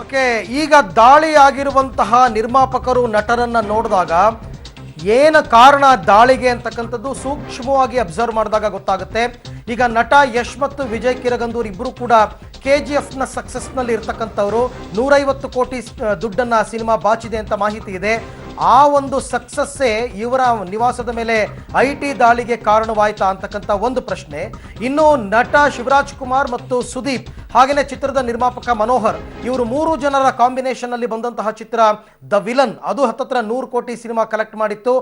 Okay, ಈಗ ದಾಳಿ ಆಗಿರುವಂತಹ ನಿರ್ಮಾಪಕರು, ನಟರನ್ನ ನೋಡಿದಾಗ ಏನ ಕಾರಣ ದಾಳಿಗೆ ಅಂತಕ್ಕಂಥದ್ದು ಸೂಕ್ಷ್ಮವಾಗಿ ಅಬ್ಸರ್ವ್ ಮಾಡಿದಾಗ ಗೊತ್ತಾಗುತ್ತೆ. ಈಗ ನಟ ಯಶ್ ಮತ್ತು ವಿಜಯ್ ಕಿರಗಂದೂರ್ ಇಬ್ಬರು ಕೂಡ ಕೆ ಜಿ ಎಫ್ನ ಸಕ್ಸಸ್ನಲ್ಲಿ ಇರ್ತಕ್ಕಂಥವ್ರು. ನೂರೈವತ್ತು ಕೋಟಿ ದುಡ್ಡನ್ನ ಸಿನಿಮಾ ಬಾಚಿದೆ ಅಂತ ಮಾಹಿತಿ ಇದೆ. ಆ ಒಂದು ಸಕ್ಸಸ್ಸೇ ಇವರ ನಿವಾಸದ ಮೇಲೆ ಐ ಟಿ ದಾಳಿಗೆ ಕಾರಣವಾಯ್ತಾ ಅಂತಕ್ಕಂಥ ಒಂದು ಪ್ರಶ್ನೆ. ಇನ್ನು ನಟ ಶಿವರಾಜ್ ಕುಮಾರ್ ಮತ್ತು ಸುದೀಪ್ ಹಾಗೆಯೇ ಚಿತ್ರದ ನಿರ್ಮಾಪಕ ಮನೋಹರ್, ಇವರು ಮೂರು ಜನರ ಕಾಂಬಿನೇಷನ್ ಅಲ್ಲಿ ಬಂದಂತಹ ಚಿತ್ರ ದ ವಿಲನ್ ಅದು ಹತ್ತತ್ರ ನೂರು ಕೋಟಿ ಸಿನಿಮಾ ಕಲೆಕ್ಟ್ ಮಾಡಿತ್ತು.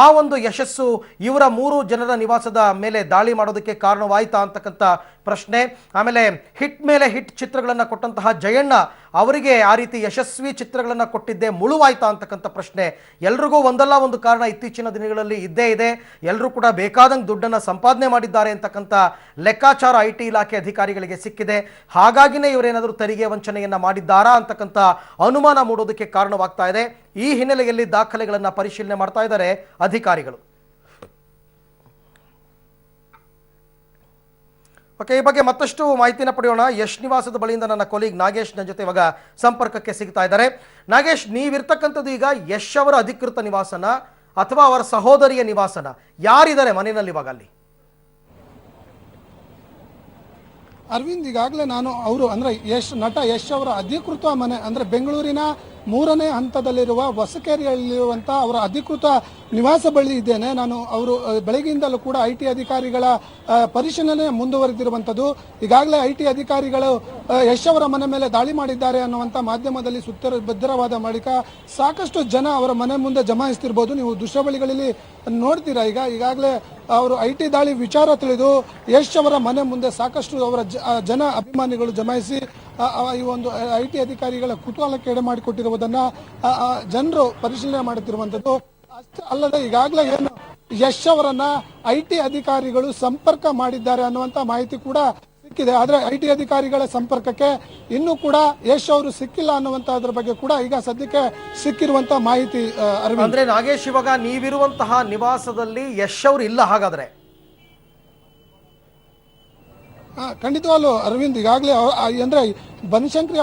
ಆ ಒಂದು ಯಶಸ್ಸು ಇವರ ಮೂರು ಜನರ ನಿವಾಸದ ಮೇಲೆ ದಾಳಿ ಮಾಡೋದಕ್ಕೆ ಕಾರಣವಾಯಿತಾ ಅಂತಕ್ಕಂಥ ಪ್ರಶ್ನೆ. ಆಮೇಲೆ ಹಿಟ್ ಮೇಲೆ ಹಿಟ್ ಚಿತ್ರಗಳನ್ನು ಕೊಟ್ಟಂತಹ ಜಯಣ್ಣ, ಅವರಿಗೆ ಆ ರೀತಿ ಯಶಸ್ವಿ ಚಿತ್ರಗಳನ್ನು ಕೊಟ್ಟಿದ್ದೆ ಮುಳುವಾಯ್ತಾ ಅಂತಕ್ಕಂಥ ಪ್ರಶ್ನೆ. ಎಲ್ರಿಗೂ ಒಂದಲ್ಲ ಒಂದು ಕಾರಣ ಇತ್ತೀಚಿನ ದಿನಗಳಲ್ಲಿ ಇದ್ದೇ ಇದೆ. ಎಲ್ಲರೂ ಕೂಡ ಬೇಕಾದಂಗೆ ದುಡ್ಡನ್ನು ಸಂಪಾದನೆ ಮಾಡಿದ್ದಾರೆ ಅಂತಕ್ಕಂಥ ಲೆಕ್ಕಾಚಾರ ಐ ಟಿ ಇಲಾಖೆ ಅಧಿಕಾರಿಗಳಿಗೆ ಸಿಕ್ಕಿದೆ. ಹಾಗಾಗಿನೇ ಇವರೇನಾದರೂ ತೆರಿಗೆ ವಂಚನೆಯನ್ನ ಮಾಡಿದ್ದಾರಾ ಅಂತಕ್ಕಂಥ ಅನುಮಾನ ಮೂಡೋದಕ್ಕೆ ಕಾರಣವಾಗ್ತಾ ಇದೆ. ಈ ಹಿನ್ನೆಲೆಯಲ್ಲಿ ದಾಖಲೆಗಳನ್ನು ಪರಿಶೀಲನೆ ಮಾಡ್ತಾ ಇದ್ದಾರೆ ಅಧಿಕಾರಿಗಳು. ಓಕೆ, ಈ ಬಗ್ಗೆ ಮತ್ತಷ್ಟು ಮಾಹಿತಿನ ಪಡೆಯೋಣ. ಯಶ್ ನಿವಾಸದ ಬಳಿಯಿಂದ ನನ್ನ ಕೊಲೀಗ್ ನಾಗೇಶ್ ನನ್ನ ಜೊತೆ ಇವಾಗ ಸಂಪರ್ಕಕ್ಕೆ ಸಿಗ್ತಾ ಇದ್ದಾರೆ. ನಾಗೇಶ್, ನೀವಿರ್ತಕ್ಕಂಥದ್ದು ಈಗ ಯಶ್ ಅವರ ಅಧಿಕೃತ ನಿವಾಸನ ಅಥವಾ ಅವರ ಸಹೋದರಿಯ ನಿವಾಸನ? ಯಾರಿದ್ದಾರೆ ಮನೆಯಲ್ಲಿ ಇವಾಗ ಅಲ್ಲಿ? ಅರವಿಂದ್ ಈಗಾಗಲೇ ನಾನು ಅವರು ಅಂದರೆ ಯಶ್ ನಟ ಯಶ್ ಅವರ ಅಧಿಕೃತ ಮನೆ ಅಂದರೆ ಬೆಂಗಳೂರಿನ ಮೂರನೇ ಹಂತದಲ್ಲಿರುವ ಹೊಸಕೆರೆಯಲ್ಲಿರುವಂಥ ಅವರ ಅಧಿಕೃತ ನಿವಾಸ ಬಳಿ ಇದ್ದೇನೆ. ನಾನು ಅವರು ಬೆಳಗ್ಗೆಯಿಂದಲೂ ಕೂಡ ಐ ಟಿ ಅಧಿಕಾರಿಗಳ ಪರಿಶೀಲನೆ ಮುಂದುವರೆದಿರುವಂಥದ್ದು. ಈಗಾಗಲೇ ಐ ಟಿ ಅಧಿಕಾರಿಗಳು ಯಶ್ ಅವರ ಮನೆ ಮೇಲೆ ದಾಳಿ ಮಾಡಿದ್ದಾರೆ ಅನ್ನುವಂಥ ಮಾಧ್ಯಮದಲ್ಲಿ ಸುತ್ತ ಭದ್ರವಾದ ಬಳಿಕ ಸಾಕಷ್ಟು ಜನ ಅವರ ಮನೆ ಮುಂದೆ ಜಮಾಯಿಸ್ತಿರ್ಬೋದು. ನೀವು ದೃಶ್ಯಾವಳಿಗಳಲ್ಲಿ ನೋಡ್ತೀರಾ ಈಗ? ಈಗಾಗಲೇ ಅವರು ಐ ಟಿ ದಾಳಿ ವಿಚಾರ ತಿಳಿದು ಯಶ್ ಅವರ ಮನೆ ಮುಂದೆ ಸಾಕಷ್ಟು ಅವರ ಜನ ಅಭಿಮಾನಿಗಳು ಜಮಾಯಿಸಿ ಈ ಒಂದು ಐ ಟಿ ಅಧಿಕಾರಿಗಳ ಕುತೂಹಲಕ್ಕೆ ಎಡೆ ಮಾಡಿಕೊಟ್ಟಿರುವುದನ್ನ ಜನರು ಪರಿಶೀಲನೆ ಮಾಡುತ್ತಿರುವಂಥದ್ದು. ಅಷ್ಟೇ ಅಲ್ಲದೆ ಈಗಾಗಲೇ ಏನು ಯಶ್ ಅವರನ್ನ ಐ ಟಿ ಅಧಿಕಾರಿಗಳು ಸಂಪರ್ಕ ಮಾಡಿದ್ದಾರೆ ಅನ್ನುವಂಥ ಮಾಹಿತಿ ಕೂಡ ಸಿಕ್ಕಿದೆ. ಆದ್ರೆ ಐ ಟಿ ಅಧಿಕಾರಿಗಳ ಸಂಪರ್ಕಕ್ಕೆ ಇನ್ನೂ ಕೂಡ ಯಶ್ ಅವರು ಸಿಕ್ಕಿಲ್ಲ ಅನ್ನುವಂಥದ್ರ ಬಗ್ಗೆ ಕೂಡ ಈಗ ಸದ್ಯಕ್ಕೆ ಸಿಕ್ಕಿರುವಂತ ಮಾಹಿತಿ ಅಂದ್ರೆ ನಾಗೇಶ್, ಇವಾಗ ನೀವಿರುವಂತಹ ನಿವಾಸದಲ್ಲಿ ಯಶ್ ಅವರು ಇಲ್ಲ ಹಾಗಾದ್ರೆ? ಖಂಡಿತವಾಗ್ಲು, ಅರವಿಂದ್, ಈಗಾಗಲೇ ಅಂದರೆ, ಬನಶಂಕರಿ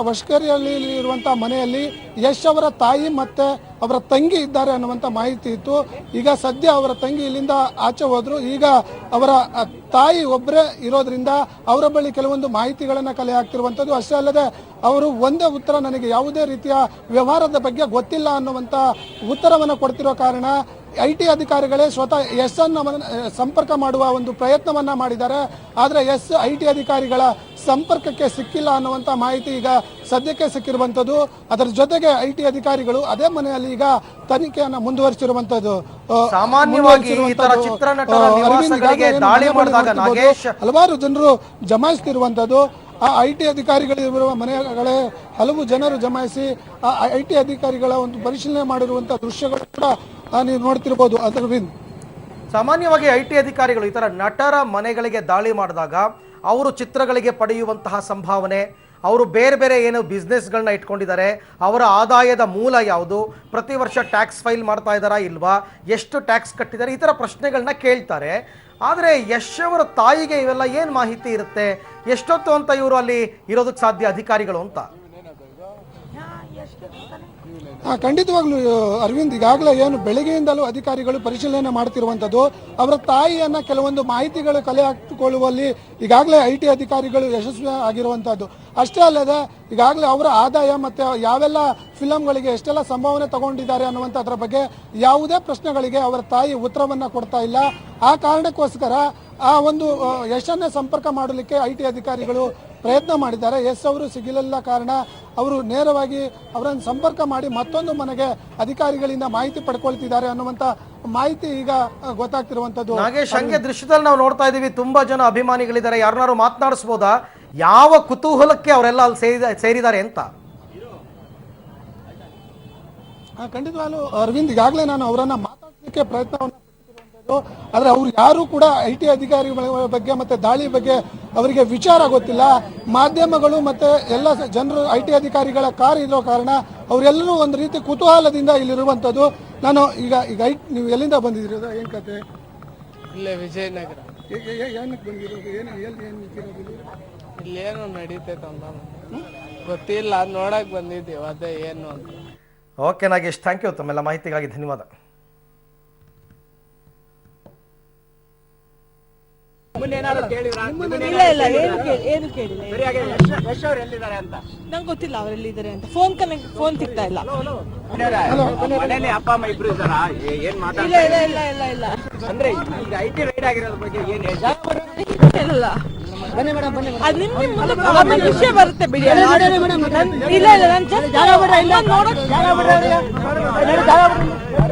ಅಂದ್ರೆ ಇರುವಂಥ ಮನೆಯಲ್ಲಿ ಯಶ್ ಅವರ ತಾಯಿ ಮತ್ತೆ ಅವರ ತಂಗಿ ಇದ್ದಾರೆ ಅನ್ನುವಂತ ಮಾಹಿತಿ ಇತ್ತು. ಈಗ ಸದ್ಯ ಅವರ ತಂಗಿ ಇಲ್ಲಿಂದ ಆಚೆ ಹೋದರು. ಈಗ ಅವರ ತಾಯಿ ಒಬ್ಬರೇ ಇರೋದ್ರಿಂದ ಅವರ ಬಳಿ ಕೆಲವೊಂದು ಮಾಹಿತಿಗಳನ್ನು ಕಲೆ ಹಾಕ್ತಿರುವಂತದ್ದು ಅಷ್ಟೇ ಅಲ್ಲದೆ ಅವರು ಒಂದೇ ಉತ್ತರ ನನಗೆ ಯಾವುದೇ ರೀತಿಯ ವ್ಯವಹಾರದ ಬಗ್ಗೆ ಗೊತ್ತಿಲ್ಲ ಅನ್ನುವಂತ ಉತ್ತರವನ್ನು ಕೊಡ್ತಿರೋ ಕಾರಣ ಐ ಟಿ ಅಧಿಕಾರಿಗಳೇ ಸ್ವತಃ ಎಸ್ ಅನ್ನ ಸಂಪರ್ಕ ಮಾಡುವ ಒಂದು ಪ್ರಯತ್ನವನ್ನ ಮಾಡಿದ್ದಾರೆ. ಆದರೆ ಎಸ್ ಐ ಟಿ ಅಧಿಕಾರಿಗಳ ಸಂಪರ್ಕಕ್ಕೆ ಸಿಕ್ಕಿಲ್ಲ ಅನ್ನುವಂತ ಮಾಹಿತಿ ಈಗ ಸದ್ಯಕ್ಕೆ ಸಿಕ್ಕಿರುವಂತದ್ದು ಅದರ ಜೊತೆಗೆ ಐ ಟಿ ಅಧಿಕಾರಿಗಳು ಅದೇ ಮನೆಯಲ್ಲಿ ಈಗ ತನಿಖೆಯನ್ನ ನೋಡ್ತಿರ್ಬೋದು. ಹಲವಾರು ಜನರು ಜಮಾಯಿಸ್ತಿರುವಂಥದ್ದು. ಆ ಐ ಟಿ ಅಧಿಕಾರಿಗಳು ಇರುವ ಮನೆಗಳೇ ಹಲವು ಜನರು ಜಮಾಯಿಸಿ ಆ ಐ ಟಿ ಅಧಿಕಾರಿಗಳ ಒಂದು ಪರಿಶೀಲನೆ ಮಾಡಿರುವಂತಹ ದೃಶ್ಯಗಳು ಕೂಡ ನೀವು ನೋಡ್ತಿರ್ಬೋದು ಅದರವಿಂದ್ ಸಾಮಾನ್ಯವಾಗಿ ಐ ಟಿ ಅಧಿಕಾರಿಗಳು ಈ ಥರ ನಟರ ಮನೆಗಳಿಗೆ ದಾಳಿ ಮಾಡಿದಾಗ ಅವರು ಚಿತ್ರಗಳಿಗೆ ಪಡೆಯುವಂತಹ ಸಂಭಾವನೆ ಅವರು ಬೇರೆ ಬೇರೆ ಏನು ಬಿಸ್ನೆಸ್ಗಳನ್ನ ಇಟ್ಕೊಂಡಿದ್ದಾರೆ ಅವರ ಆದಾಯದ ಮೂಲ ಯಾವುದು ಪ್ರತಿ ವರ್ಷ ಟ್ಯಾಕ್ಸ್ ಫೈಲ್ ಮಾಡ್ತಾ ಇದ್ದಾರಾ ಇಲ್ವಾ ಎಷ್ಟು ಟ್ಯಾಕ್ಸ್ ಕಟ್ಟಿದ್ದಾರೆ ಈ ಥರ ಪ್ರಶ್ನೆಗಳನ್ನ ಕೇಳ್ತಾರೆ. ಆದರೆ ಯಶ್ ಅವರ ತಾಯಿಗೆ ಇವೆಲ್ಲ ಏನು ಮಾಹಿತಿ ಇರುತ್ತೆ ಎಷ್ಟೊತ್ತು ಅಂತ ಇವರು ಅಲ್ಲಿ ಇರೋದಕ್ಕೆ ಸಾಧ್ಯ ಅಧಿಕಾರಿಗಳು ಅಂತ? ಖಂಡಿತವಾಗ್ಲೂ ಅರವಿಂದ್ ಈಗಾಗಲೇ ಏನು ಬೆಳಗ್ಗೆಯಿಂದಲೂ ಅಧಿಕಾರಿಗಳು ಪರಿಶೀಲನೆ ಮಾಡ್ತಿರುವಂತದ್ದು ಅವರ ತಾಯಿಯನ್ನ ಕೆಲವೊಂದು ಮಾಹಿತಿಗಳು ಕಲೆ ಹಾಕಿಕೊಳ್ಳುವಲ್ಲಿ ಈಗಾಗಲೇ ಐ ಟಿ ಅಧಿಕಾರಿಗಳು ಯಶಸ್ವಿ ಆಗಿರುವಂತದ್ದು ಅಷ್ಟೇ ಅಲ್ಲದೆ, ಈಗಾಗಲೇ ಅವರ ಆದಾಯ ಮತ್ತೆ ಯಾವೆಲ್ಲ ಫಿಲಂಗಳಿಗೆ ಎಷ್ಟೆಲ್ಲ ಸಂಭಾವನೆ ತಗೊಂಡಿದ್ದಾರೆ ಅನ್ನುವಂಥದ್ರ ಬಗ್ಗೆ ಯಾವುದೇ ಪ್ರಶ್ನೆಗಳಿಗೆ ಅವರ ತಾಯಿ ಉತ್ತರವನ್ನ ಕೊಡ್ತಾ ಇಲ್ಲ. ಆ ಕಾರಣಕ್ಕೋಸ್ಕರ ಆ ಒಂದು ಯಶನ್ನೇ ಸಂಪರ್ಕ ಮಾಡಲಿಕ್ಕೆ ಐ ಟಿ ಅಧಿಕಾರಿಗಳು ಪ್ರಯತ್ನ ಮಾಡಿದ್ದಾರೆ. ಎಸ್ ಅವರು ಸಿಗಲಿಲ್ಲ ಕಾರಣ ಅವರು ನೇರವಾಗಿ ಅವರನ್ನು ಸಂಪರ್ಕ ಮಾಡಿ ಮತ್ತೊಂದು ಮನೆಗೆ ಅಧಿಕಾರಿಗಳಿಂದ ಮಾಹಿತಿ ಪಡ್ಕೊಳ್ತಿದ್ದಾರೆ ಅನ್ನುವಂತ ಮಾಹಿತಿ ಈಗ ಗೊತ್ತಾಗ್ತಿರುವಂತದ್ದು. ನಾಗೇಶ್ ಹಂಗೆ ದೃಶ್ಯದಲ್ಲಿ ನಾವು ನೋಡ್ತಾ ಇದೀವಿ ತುಂಬಾ ಜನ ಅಭಿಮಾನಿಗಳಿದ್ದಾರೆ. ಯಾರನ್ನಾರು ಮಾತನಾಡಿಸ್ಬೋದಾ? ಯಾವ ಕುತೂಹಲಕ್ಕೆ ಅವರೆಲ್ಲ ಅಲ್ಲಿ ಸೇರಿದ ಸೇರಿದ್ದಾರೆ ಅಂತ? ಆ, ಖಂಡಿತವಾಗ್ಲೂ ಅರವಿಂದ್ ಈಗಾಗಲೇ ನಾನು ಅವರನ್ನ ಮಾತಾಡಲಿಕ್ಕೆ ಪ್ರಯತ್ನವನ್ನು ಆದ್ರೆ ಅವ್ರು ಯಾರು ಕೂಡ ಐ ಟಿ ಅಧಿಕಾರಿಗಳ ಬಗ್ಗೆ ಮತ್ತೆ ದಾಳಿ ಬಗ್ಗೆ ಅವರಿಗೆ ವಿಚಾರ ಗೊತ್ತಿಲ್ಲ. ಮಾಧ್ಯಮಗಳು ಮತ್ತೆ ಎಲ್ಲ ಜನರು ಐ ಟಿ ಅಧಿಕಾರಿಗಳ ಕಾರ್ ಇರೋ ಕಾರಣ ಅವರೆಲ್ಲರೂ ಒಂದು ರೀತಿ ಕುತೂಹಲದಿಂದ ಇಲ್ಲಿರುವಂಥದ್ದು. ನಾನು ಈಗ ಈಗ ಐ ನೀವು ಎಲ್ಲಿಂದ ಬಂದಿದ್ದೀರಿ? ಏನು ಕತೆ? ಇಲ್ಲೇ ವಿಜಯನಗರ. ಏನಕ್ಕೆ ಬಂದಿರೋದು? ಏನು ಎಲ್ಲಿ ಏನು ನಿಂತಿರೋದು? ಇಲ್ಲೇನೋ ನಡೀತೈತೆ ಅಂತ ಗೊತ್ತಿಲ್ಲ ನೋಡಕ್ ಬಂದಿದ್ದೀವಿ ಅದೇ ಏನು ಅಂತ. ಓಕೆ ನಾಗೇಶ್ ಥ್ಯಾಂಕ್ ಯು ತಮ್ಮೆಲ್ಲ ಮಾಹಿತಿಗಾಗಿ ಧನ್ಯವಾದ. ಇಲ್ಲ ಇಲ್ಲ ಏನು ಕೇಳಿ ಏನು ಕೇಳಿಲ್ಲ ನಂಗೆ ಗೊತ್ತಿಲ್ಲ ಅವರೆಲ್ಲಿದ್ದಾರೆ ಅಂತ. ಫೋನ್ ಕನೆಕ್ಟ್ ಫೋನ್ ಸಿಗ್ತಾ ಇಲ್ಲ. ಅಪ್ಪ ಅಮ್ಮ ಇಬ್ರು ಇದ್ದಾರಾ? ಏನ್ ಇಲ್ಲ ಇಲ್ಲ ಇಲ್ಲ ಇಲ್ಲ ಇಲ್ಲ. ಅಂದ್ರೆ ಈಗ ಐ ಟಿ ರೈಡ್ ಆಗಿರೋದ್ರ ಬಗ್ಗೆ ಏನ್? ಇಲ್ಲ. ಅದು ನಿಮ್ ನಿಮ್ ಮುಂದೆ ಆಮೇಲೆ ವಿಷಯ ಬರುತ್ತೆ ಬಿಡಿ. ಇಲ್ಲ ಇಲ್ಲ ನಾನು ಇಲ್ಲ ನೋಡಕ್ ಇಲ್ಲ. ಕೇಳಿದ್ರಾ? ನಿಮ್ಮನ್ನ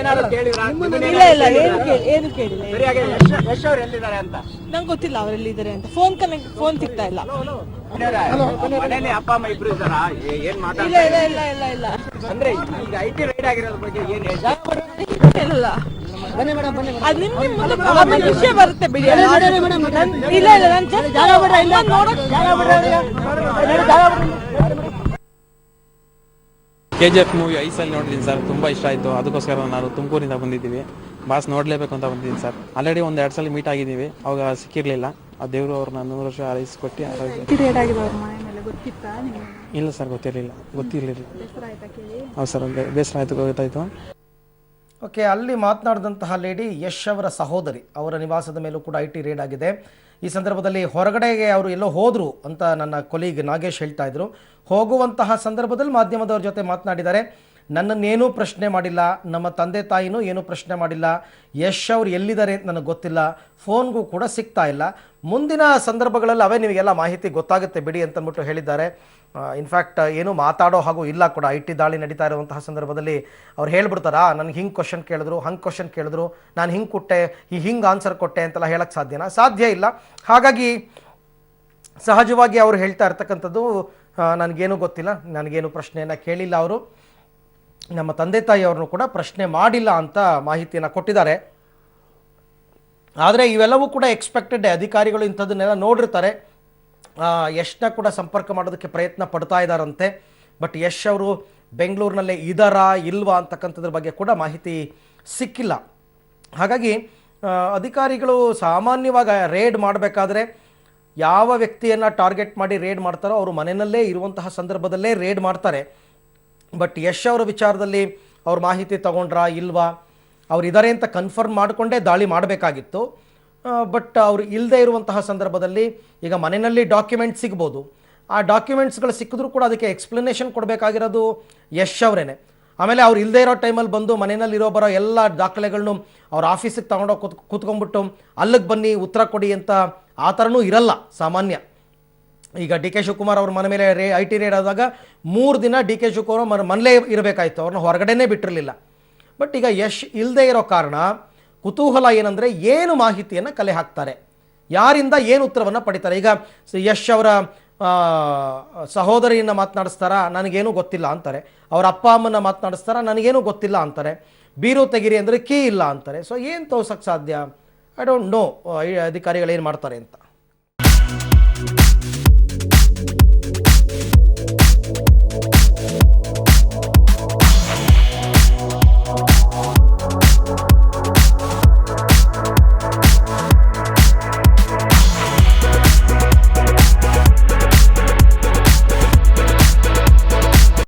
ಇಲ್ಲ ಇಲ್ಲ ಏನು ಕೇಳಿ ಏನು ಕೇಳಿಲ್ಲ ನಂಗೆ ಗೊತ್ತಿಲ್ಲ ಅವರೆಲ್ಲಿದ್ದಾರೆ ಅಂತ. ಫೋನ್ ಕನೆಕ್ಟ್ ಫೋನ್ ಸಿಗ್ತಾ ಇಲ್ಲ. ಅಪ್ಪ ಅಮ್ಮ ಇಬ್ರು ಇದ್ದಾರಾ? ಏನ್ ಇಲ್ಲ ಇಲ್ಲ ಇಲ್ಲ ಇಲ್ಲ ಇಲ್ಲ. ಅಂದ್ರೆ ಈಗ ಐ ಟಿ ರೈಡ್ ಆಗಿರೋದ್ರ ಬಗ್ಗೆ ಏನ್? ಇಲ್ಲ ಅದು ನಿಮ್ ನಿಮ್ ಮುಂದೆ ಆಮೇಲೆ ವಿಷಯ ಬರುತ್ತೆ ಬಿಡಿ. ಇಲ್ಲ ಇಲ್ಲ ನಾನು just ನೋಡಕ್ ಕೆ ಜಿ ಎಫ್ ಮೂವಿ ಐಸಲ್ಲಿ ನೋಡಿದ್ದೀನಿ ಸರ್ ತುಂಬ ಇಷ್ಟ ಆಯಿತು. ಅದಕ್ಕೋಸ್ಕರ ನಾನು ತುಮಕೂರಿಂದ ಬಂದಿದ್ದೀವಿ. ಬಾಸ್ ನೋಡಲೇಬೇಕು ಅಂತ ಬಂದಿದ್ದೀನಿ ಸರ್. ಆಲ್ರೆಡಿ ಒಂದು ಎರಡು ಸಲ ಮೀಟ್ ಆಗಿದ್ದೀವಿ. ಅವಾಗ ಸಿಕ್ಕಿರಲಿಲ್ಲ. ಆ ದೇವರು ಅವ್ರನ್ನ ನೂರು ವರ್ಷ ಆರೈಸ್ಕೊಟ್ಟು ಇಲ್ಲ ಸರ್ ಗೊತ್ತಿರಲಿಲ್ಲ. ಗೊತ್ತಿರಲಿಲ್ಲ ಹೌದು ಸರ್ ಒಂದು ಬೇಸರ ಆಯಿತು ಗೊತ್ತಾಯಿತು. ಓಕೆ ಅಲ್ಲಿ ಮಾತನಾಡಿದಂತಹ ಲೇಡಿ ಯಶ್ ಅವರ ಸಹೋದರಿ. ಅವರ ನಿವಾಸದ ಮೇಲೂ ಕೂಡ ಐ ಟಿ ರೇಡ್ ಆಗಿದೆ. ಈ ಸಂದರ್ಭದಲ್ಲಿ ಹೊರಗಡೆಗೆ ಅವರು ಎಲ್ಲೋ ಹೋದರು ಅಂತ ನನ್ನ ಕೊಲೀಗ್ ನಾಗೇಶ್ ಹೇಳ್ತಾ ಇದ್ರು. ಹೋಗುವಂತಹ ಸಂದರ್ಭದಲ್ಲಿ ಮಾಧ್ಯಮದವ್ರ ಜೊತೆ ಮಾತನಾಡಿದ್ದಾರೆ. ನನ್ನನ್ನೇನೂ ಪ್ರಶ್ನೆ ಮಾಡಿಲ್ಲ, ನಮ್ಮ ತಂದೆ ತಾಯಿನೂ ಏನೂ ಪ್ರಶ್ನೆ ಮಾಡಿಲ್ಲ, ಯಶ್ ಅವ್ರು ಎಲ್ಲಿದ್ದಾರೆ ಅಂತ ನನಗೆ ಗೊತ್ತಿಲ್ಲ, ಫೋನ್ಗೂ ಕೂಡ ಸಿಗ್ತಾ ಇಲ್ಲ. ಮುಂದಿನ ಸಂದರ್ಭಗಳಲ್ಲಿ ಅವೇ ನಿಮಗೆಲ್ಲ ಮಾಹಿತಿ ಗೊತ್ತಾಗುತ್ತೆ ಬಿಡಿ ಅಂತಂದ್ಬಿಟ್ಟು ಹೇಳಿದ್ದಾರೆ. ಇನ್ಫ್ಯಾಕ್ಟ್ ಏನೂ ಮಾತಾಡೋ ಹಾಗೂ ಇಲ್ಲ ಕೂಡ ಐ ಟಿ ದಾಳಿ ನಡೀತಾ ಇರುವಂತಹ ಸಂದರ್ಭದಲ್ಲಿ ಅವ್ರು ಹೇಳ್ಬಿಡ್ತಾರಾ, ನನಗೆ ಹಿಂಗೆ ಕ್ವಶನ್ ಕೇಳಿದ್ರು, ಹಂಗೆ ಕ್ವಶನ್ ಕೇಳಿದ್ರು, ನಾನು ಹಿಂಗೆ ಕೊಟ್ಟೆ, ಈ ಹಿಂಗೆ ಆನ್ಸರ್ ಕೊಟ್ಟೆ ಅಂತೆಲ್ಲ ಹೇಳಕ್ಕೆ ಸಾಧ್ಯನಾ? ಸಾಧ್ಯ ಇಲ್ಲ. ಹಾಗಾಗಿ ಸಹಜವಾಗಿ ಅವರು ಹೇಳ್ತಾ ಇರ್ತಕ್ಕಂಥದ್ದು ನನಗೇನು ಗೊತ್ತಿಲ್ಲ, ನನಗೇನು ಪ್ರಶ್ನೆಯನ್ನು ಕೇಳಿಲ್ಲ ಅವರು. ನಮ್ಮ ತಂದೆ ತಾಯಿಯವ್ರನ್ನು ಕೂಡ ಪ್ರಶ್ನೆ ಮಾಡಿಲ್ಲ ಅಂತ ಮಾಹಿತಿಯನ್ನು ಕೊಟ್ಟಿದ್ದಾರೆ. ಆದರೆ ಇವೆಲ್ಲವೂ ಕೂಡ ಎಕ್ಸ್ಪೆಕ್ಟೆಡ್ ಅಧಿಕಾರಿಗಳು ಇಂಥದ್ದನ್ನೆಲ್ಲ ನೋಡಿರ್ತಾರೆ. ಯಶ್ನ ಕೂಡ ಸಂಪರ್ಕ ಮಾಡೋದಕ್ಕೆ ಪ್ರಯತ್ನ ಪಡ್ತಾ ಇದ್ದಾರಂತೆ ಬಟ್ ಯಶ್ ಅವರು ಬೆಂಗಳೂರಿನಲ್ಲೇ ಇದ್ದಾರಾ ಇಲ್ವಾ ಅಂತಕ್ಕಂಥದ್ರ ಬಗ್ಗೆ ಕೂಡ ಮಾಹಿತಿ ಸಿಕ್ಕಿಲ್ಲ. ಹಾಗಾಗಿ ಅಧಿಕಾರಿಗಳು ಸಾಮಾನ್ಯವಾಗಿ ರೇಡ್ ಮಾಡಬೇಕಾದ್ರೆ ಯಾವ ವ್ಯಕ್ತಿಯನ್ನು ಟಾರ್ಗೆಟ್ ಮಾಡಿ ರೇಡ್ ಮಾಡ್ತಾರೋ ಅವರು ಮನೆಯಲ್ಲೇ ಇರುವಂತಹ ಸಂದರ್ಭದಲ್ಲೇ ರೇಡ್ ಮಾಡ್ತಾರೆ. ಬಟ್ ಯಶ್ ಅವರ ವಿಚಾರದಲ್ಲಿ ಅವ್ರ ಮಾಹಿತಿ ತಗೊಂಡ್ರಾ ಇಲ್ವಾ? ಅವ್ರು ಇದ್ದಾರೆ ಅಂತ ಕನ್ಫರ್ಮ್ ಮಾಡಿಕೊಂಡೇ ದಾಳಿ ಮಾಡಬೇಕಾಗಿತ್ತು. ಬಟ್ ಅವ್ರು ಇಲ್ಲದೆ ಇರುವಂತಹ ಸಂದರ್ಭದಲ್ಲಿ ಈಗ ಮನೆಯಲ್ಲಿ ಡಾಕ್ಯುಮೆಂಟ್ ಸಿಗ್ಬೋದು. ಆ ಡಾಕ್ಯುಮೆಂಟ್ಸ್ಗಳು ಸಿಕ್ಕಿದ್ರೂ ಕೂಡ ಅದಕ್ಕೆ ಎಕ್ಸ್ಪ್ಲನೇಷನ್ ಕೊಡಬೇಕಾಗಿರೋದು ಯಶ್ ಅವರೇನೆ. ಆಮೇಲೆ ಅವ್ರು ಇಲ್ಲದೇ ಇರೋ ಟೈಮಲ್ಲಿ ಬಂದು ಮನೆಯಲ್ಲಿ ಬರೋ ಎಲ್ಲ ದಾಖಲೆಗಳನ್ನು ಅವ್ರ ಆಫೀಸಿಗೆ ತಗೊಂಡೋಗಿ ಕೂತ್ ಕೂತ್ಕೊಂಡ್ಬಿಟ್ಟು ಅಲ್ಲಿಗೆ ಬನ್ನಿ, ಉತ್ತರ ಕೊಡಿ ಅಂತ ಆ ಥರನೂ ಇರಲ್ಲ ಸಾಮಾನ್ಯ. ಈಗ ಡಿ ಕೆ ಶಿವಕುಮಾರ್ ಅವ್ರ ಮನೆ ಮೇಲೆ ರೇ ಐ ಟಿ ರೇಡ್ ಆದಾಗ ಮೂರು ದಿನ ಡಿ ಕೆ ಶಿವಕುಮಾರ್ ಮನ ಮನೇಲೇ ಇರಬೇಕಾಯ್ತು. ಅವ್ರನ್ನ ಹೊರಗಡೆನೇ ಬಿಟ್ಟಿರಲಿಲ್ಲ. ಬಟ್ ಈಗ ಯಶ್ ಇಲ್ಲದೆ ಇರೋ ಕಾರಣ ಕುತೂಹಲ ಏನಂದರೆ ಏನು ಮಾಹಿತಿಯನ್ನು ಕಲೆ ಹಾಕ್ತಾರೆ? ಯಾರಿಂದ ಏನು ಉತ್ತರವನ್ನು ಪಡಿತಾರೆ? ಈಗ ಯಶ್ ಅವರ ಸಹೋದರಿಯನ್ನು ಮಾತನಾಡಿಸ್ತಾರ? ನನಗೇನು ಗೊತ್ತಿಲ್ಲ ಅಂತಾರೆ. ಅವರ ಅಪ್ಪ ಅಮ್ಮನ ಮಾತನಾಡಿಸ್ತಾರ? ನನಗೇನು ಗೊತ್ತಿಲ್ಲ ಅಂತಾರೆ. ಬೀರು ತೆಗಿರಿ ಅಂದರೆ ಕೀ ಇಲ್ಲ ಅಂತಾರೆ. ಸೊ ಏನು ತೋರ್ಸಕ್ಕೆ ಸಾಧ್ಯ? ಐ ಡೋಂಟ್ ನೋ ಅಧಿಕಾರಿಗಳು ಏನು ಮಾಡ್ತಾರೆ ಅಂತ.